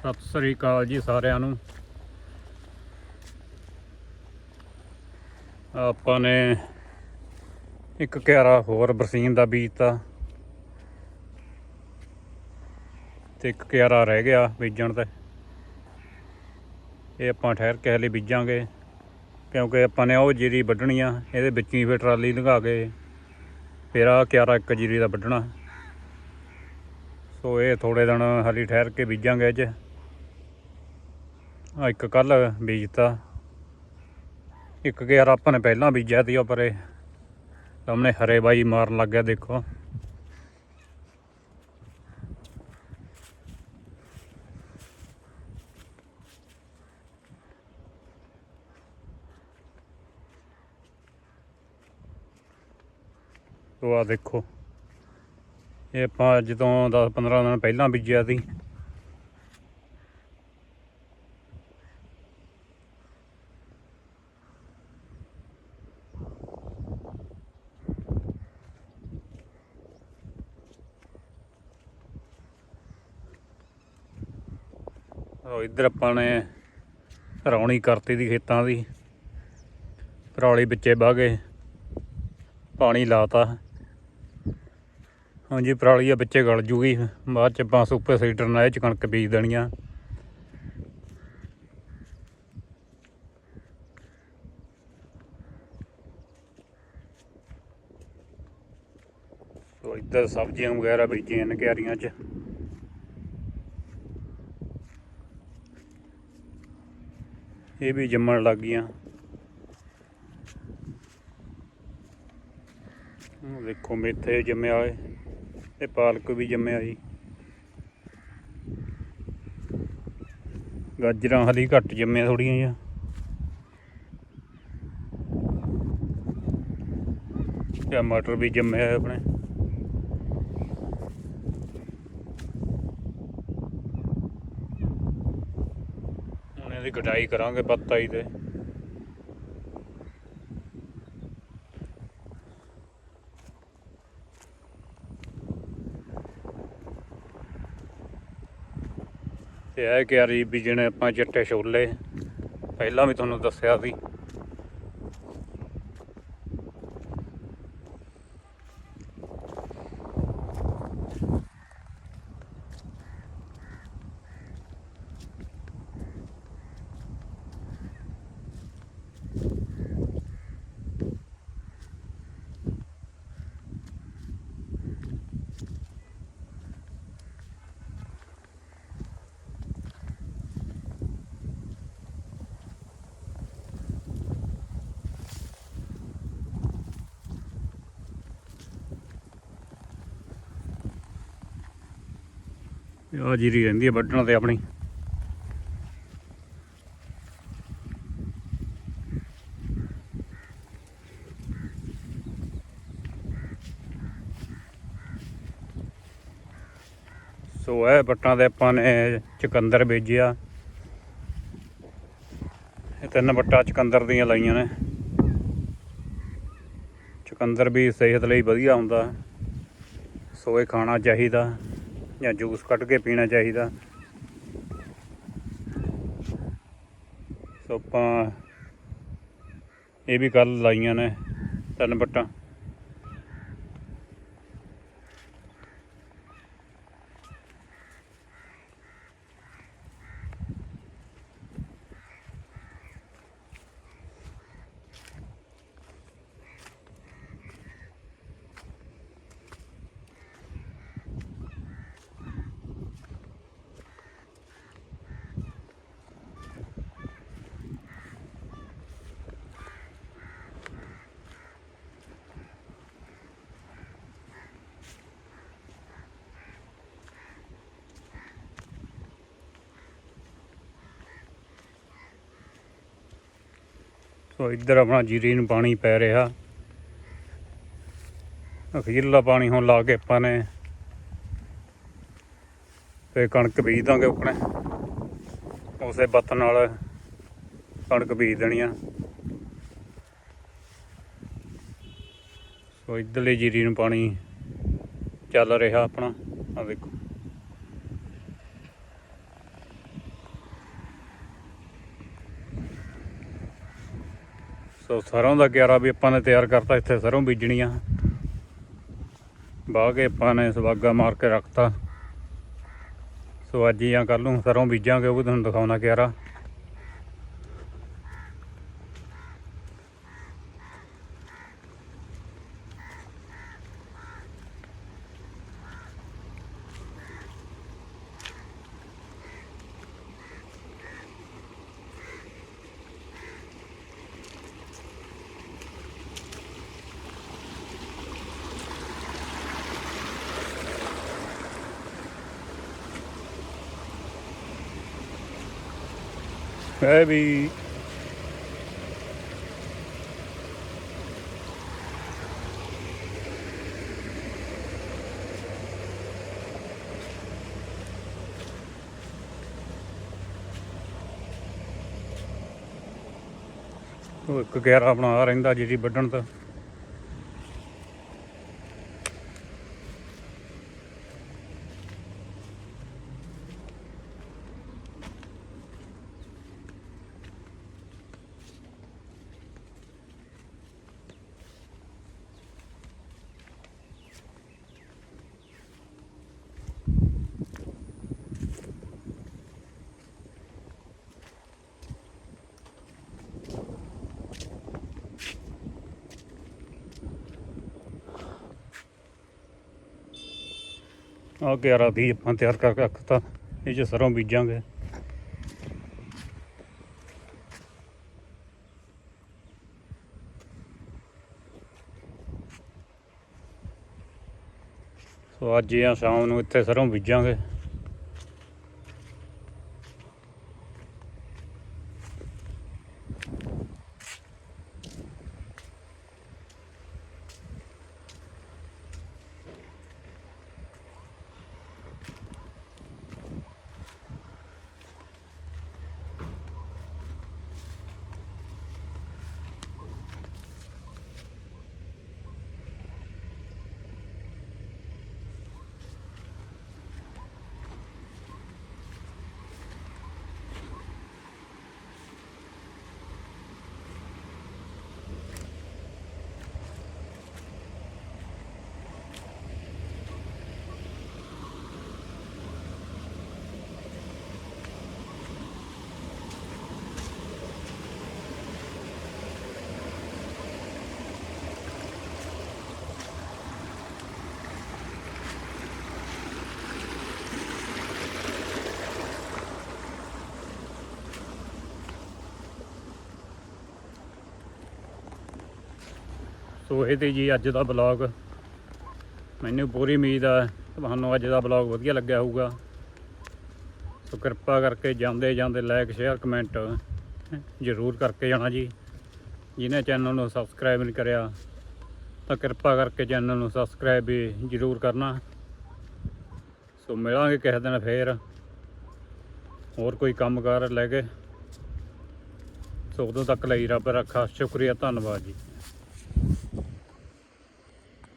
ਸਤਿ ਸ੍ਰੀ ਅਕਾਲ ਜੀ ਸਾਰਿਆਂ ਨੂੰ। ਆਪਾਂ ਨੇ ਇੱਕ ਕਿਆਰਾ ਹੋਰ ਬਰਸੀਨ ਦਾ ਬੀਜਤਾ। ਤੇ ਇੱਕ ਕਿਆਰਾ ਰਹਿ ਗਿਆ ਬੀਜਣ ਤੇ। ਇਹ ਆਪਾਂ ਠਹਿਰ ਕੇ ਹਲੇ ਬੀਜਾਂਗੇ, ਕਿਉਂਕਿ ਆਪਾਂ ਨੇ ਉਹ ਜੀਰੀ ਵੱਢਣੀ ਆ, ਇਹਦੇ ਵਿੱਚ ਹੀ ਫਿਰ ਟਰਾਲੀ ਲੰਘਾ ਕੇ ਫਿਰ ਆ ਕਿਆਰਾ ਇੱਕ ਜੀਰੀ ਦਾ ਵੱਢਣਾ। ਸੋ ਇਹ ਥੋੜੇ ਦਿਨ ਹਾਲੀ ਠਹਿਰ ਕੇ ਬੀਜਾਂਗੇ ਅੱਜ। ਆ ਇੱਕ ਕੱਲ ਬੀਜਤਾ। ਇੱਕ ਗਿਆਰ ਆਪਾਂ ਨੇ ਪਹਿਲਾਂ ਬੀਜਿਆ ਸੀ ਉਹ ਪਰੇ ਸਾਹਮਣੇ ਹਰੇ ਬਾਈ ਮਾਰਨ ਲੱਗ ਗਿਆ, ਦੇਖੋ। ਤੋ ਆ ਦੇਖੋ। ਇਹ ਆਪਾਂ ਅੱਜ ਤੋਂ 10 15 ਦਿਨ ਪਹਿਲਾਂ ਬੀਜਿਆ ਸੀ। ਉਹ ਇੱਧਰ ਆਪਾਂ ਨੇ ਰੌਣੀ ਕਰਤੀ ਦੀ ਖੇਤਾਂ ਦੀ। ਪਰੌਲੀ ਵਿੱਚੇ ਵਹਿ ਗਏ। ਪਾਣੀ ਲਾਤਾ। ਹਾਂਜੀ ਪਰਾਲੀ ਆ ਵਿੱਚੇ ਗਲ ਜੂਗੀ। ਬਾਅਦ ਚ ਆਪਾਂ ਸੁਪਰ ਸੀਡਰ ਨਾਲ ਇਹ ਚ ਕਣਕ ਬੀਜ ਦੇਣੀ ਆ। ਸੋ ਇੱਧਰ ਸਬਜ਼ੀਆਂ ਵਗੈਰਾ ਬੀਜੀਆਂ ਨੇ ਕਿਆਰੀਆਂ ਚ। ਇਹ ਵੀ ਜੰਮਣ ਲੱਗ ਗਈਆਂ। ਦੇਖੋ ਮੇਥੇ ਜੰਮਿਆ ਏ, ਤੇ ਪਾਲਕ ਵੀ ਜੰਮਿਆ ਜੀ ਗਾਜਰਾਂ ਹਲੀ ਘੱਟ ਜੰਮਿਆ ਥੋੜੀਆਂ ਜਿਹਾ ਤੇ ਮਟਰ ਵੀ ਜੰਮਿਆ ਹੈ ਆਪਣੇ ਹੁਣ ਇਹਦੀ ਕਟਾਈ ਕਰਾਂਗੇ ਪੱਤਾ ਹੀ ਤੇ। ਤੇ ਇਹ ਕਿਆਰੀ ਬੀਜਣੇ ਆਪਾਂ ਚਿੱਟੇ ਛੋਲੇ। ਪਹਿਲਾਂ ਵੀ ਤੁਹਾਨੂੰ ਦੱਸਿਆ ਸੀ। ਆ ਜੀਰੀ ਰਹਿੰਦੀ ਹੈ ਵੱਢਣ ਤੇ ਆਪਣੀ। ਸੋ ਇਹ ਪੱਟਾਂ ਤੇ ਆਪਾਂ ਨੇ ਚਕੰਦਰ ਬੀਜਿਆ ਇਹ ਤਿੰਨ ਪੱਟਾਂ ਚਕੰਦਰ ਦੀਆਂ ਲਾਈਆਂ ਨੇ। ਚਕੰਦਰ ਵੀ ਸਿਹਤ ਲਈ ਵਧੀਆ ਹੁੰਦਾ। ਸੋ ਇਹ ਖਾਣਾ ਚਾਹੀਦਾ। ਜਾਂ ਜੂਸ ਕੱਢ ਕੇ ਪੀਣਾ ਚਾਹੀਦਾ। ਸੋ ਆਪਾਂ ਇਹ ਵੀ ਕੱਲ ਲਾਈਆਂ ਨੇ ਤਿੰਨ ਬੱਟਾਂ। ਸੋ ਇੱਧਰ ਆਪਣਾ ਜੀਰੀ ਨੂੰ ਪਾਣੀ ਪੈ ਰਿਹਾ। ਅਖੀਰਲਾ ਪਾਣੀ ਹੁਣ ਲਾ ਕੇ ਆਪਾਂ ਨੇ ਤੇ ਕਣਕ ਬੀਜ ਦਾਂਗੇ ਆਪਣੇ। ਉਸੇ ਬੱਤ ਨਾਲ ਕਣਕ ਬੀਜ ਦੇਣੀ ਆ। ਸੋ ਇੱਧਰਲੀ ਜੀਰੀ ਨੂੰ ਪਾਣੀ ਚੱਲ ਰਿਹਾ ਆਪਣਾ। ਆ ਦੇਖੋ ਸੋ ਸਰੋਂ ਦਾ ਕਿਆਰਾ ਵੀ ਆਪਾਂ ਨੇ ਤਿਆਰ ਕਰਤਾ, ਇੱਥੇ ਸਰੋਂ ਬੀਜਣੀ ਆ ਬਾਹ ਕੇ ਆਪਾਂ ਨੇ ਸਵਾਗਾ ਮਾਰ ਕੇ ਰੱਖਤਾ। ਸੋ ਅੱਜ ਜਾਂ ਕੱਲ ਨੂੰ ਸਰੋਂ ਬੀਜਾਂਗੇ, ਉਹ ਵੀ ਤੁਹਾਨੂੰ ਦਿਖਾਉਣਾ ਕਿਆਰਾ। ਇਹ ਵੀ ਉਹ ਇੱਕ ਗਿਆਰਾ ਬਣਾ ਰਹਿੰਦਾ ਜਿਹੜੀ ਵੱਢਣ ਤਾਂ ਆ ਗਿਆਰਾ ਦੀ ਆਪਾਂ ਤਿਆਰ ਕਰਕੇ ਰੱਖਤਾ ਇਹ ਚ ਸਰੋਂ ਬੀਜਾਂਗੇ। ਸੋ ਅੱਜ ਜਾਂ ਸ਼ਾਮ ਨੂੰ ਇੱਥੇ ਸਰੋਂ ਬੀਜਾਂਗੇ। ਸੋ ਇਹ ਤੇ ਜੀ ਅੱਜ ਦਾ ਬਲੌਗ ਮੈਨੂੰ ਪੂਰੀ ਉਮੀਦ ਆ ਤੁਹਾਨੂੰ ਅੱਜ ਦਾ ਬਲੌਗ ਵਧੀਆ ਲੱਗਿਆ ਹੋਊਗਾ। ਸੋ ਕਿਰਪਾ ਕਰਕੇ ਜਾਂਦੇ ਜਾਂਦੇ ਲਾਈਕ ਸ਼ੇਅਰ ਕਮੈਂਟ ਜ਼ਰੂਰ ਕਰਕੇ ਜਾਣਾ ਜੀ। ਜਿਹਨੇ ਚੈਨਲ ਨੂੰ ਸਬਸਕ੍ਰਾਈਬ ਨਹੀਂ ਕਰਿਆ, ਤਾਂ ਕਿਰਪਾ ਕਰਕੇ ਚੈਨਲ ਨੂੰ ਸਬਸਕ੍ਰਾਈਬ ਵੀ ਜ਼ਰੂਰ ਕਰਨਾ। ਸੋ ਮਿਲਾਂਗੇ ਕਿਸੇ ਦਿਨ ਫੇਰ। ਹੋਰ ਕੋਈ ਕੰਮਕਾਰ ਲੈ ਕੇ। ਸੋ ਉਦੋਂ ਤੱਕ ਲਈ ਰੱਬ ਰੱਖਾ ਸ਼ੁਕਰੀਆ, ਧੰਨਵਾਦ ਜੀ।